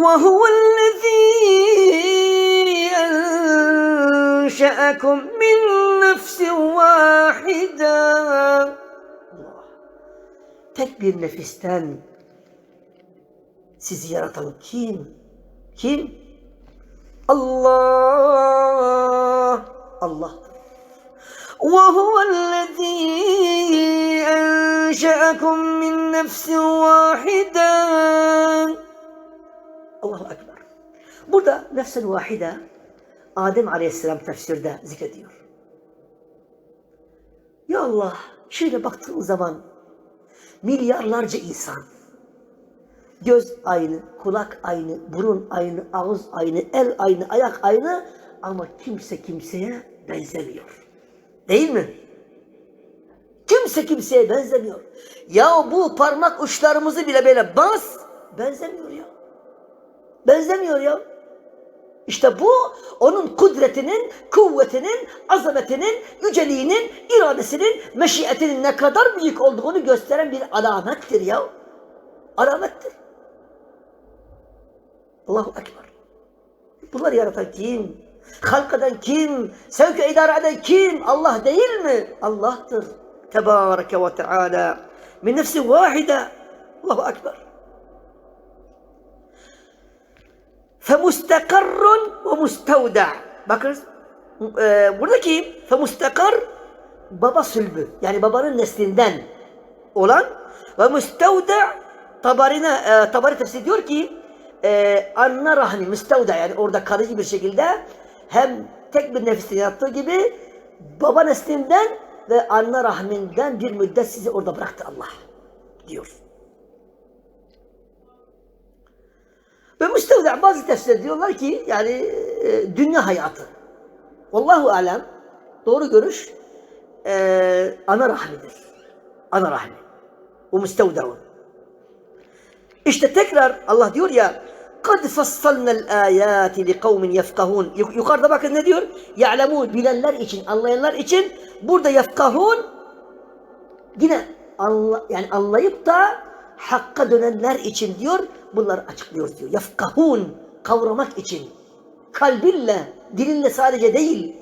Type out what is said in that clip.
وهو الذي أنشأكم من نفس واحدة. تك بير نفستان سيزيارة كيم كيم الله. الله. وهو الذي أنشأكم من نفس واحدة. Allahu Ekber. Burada nefsen vahide Adem Aleyhisselam tefsirde zikrediyor. Ya Allah şöyle baktığın zaman milyarlarca insan göz aynı, kulak aynı, burun aynı, ağız aynı, el aynı, ayak aynı ama kimse kimseye benzemiyor. Değil mi? Kimse kimseye benzemiyor. Ya bu parmak uçlarımızı bile böyle bas benzemiyor ya. Benzemiyor ya. İşte bu onun kudretinin, kuvvetinin, azametinin, yüceliğinin, iradesinin, meşiyetinin ne kadar büyük olduğunu gösteren bir alamettir ya. Alamettir. Allahu Ekber. Bunları yaratan kim? Halk kim? Sevk idare eden kim? Allah değil mi? Allah'tır. Tebareke ve Teala. Min nefsi vahide. Allahu Ekber. Femustakarrun ve mustevda. Bakınız e, buradaki femustakar baba sülbü yani babanın neslinden olan ve müstevda tabarine e, tabari tefsir diyor ki e, anne rahmi müstevda yani orada kalıcı bir şekilde hem tek bir nefiste yattığı gibi baba neslinden ve anne rahminden bir müddet sizi orada bıraktı Allah diyor. Ve müstevda bazı tefsirler diyorlar ki yani e, dünya hayatı. Vallahu alem doğru görüş e, ana rahmidir. Ana rahmi. Bu müstevdaun. İşte tekrar Allah diyor ya قَدْ فَصَّلْنَا الْآيَاتِ لِقَوْمٍ يَفْقَهُونَ Yukarıda bakın ne diyor? يَعْلَمُونَ Bilenler için, anlayanlar için burada yefkahun yine anla, yani anlayıp da hakka dönenler için diyor bunları açıklıyor diyor. Yefkahun kavramak için kalbinle, dilinle sadece değil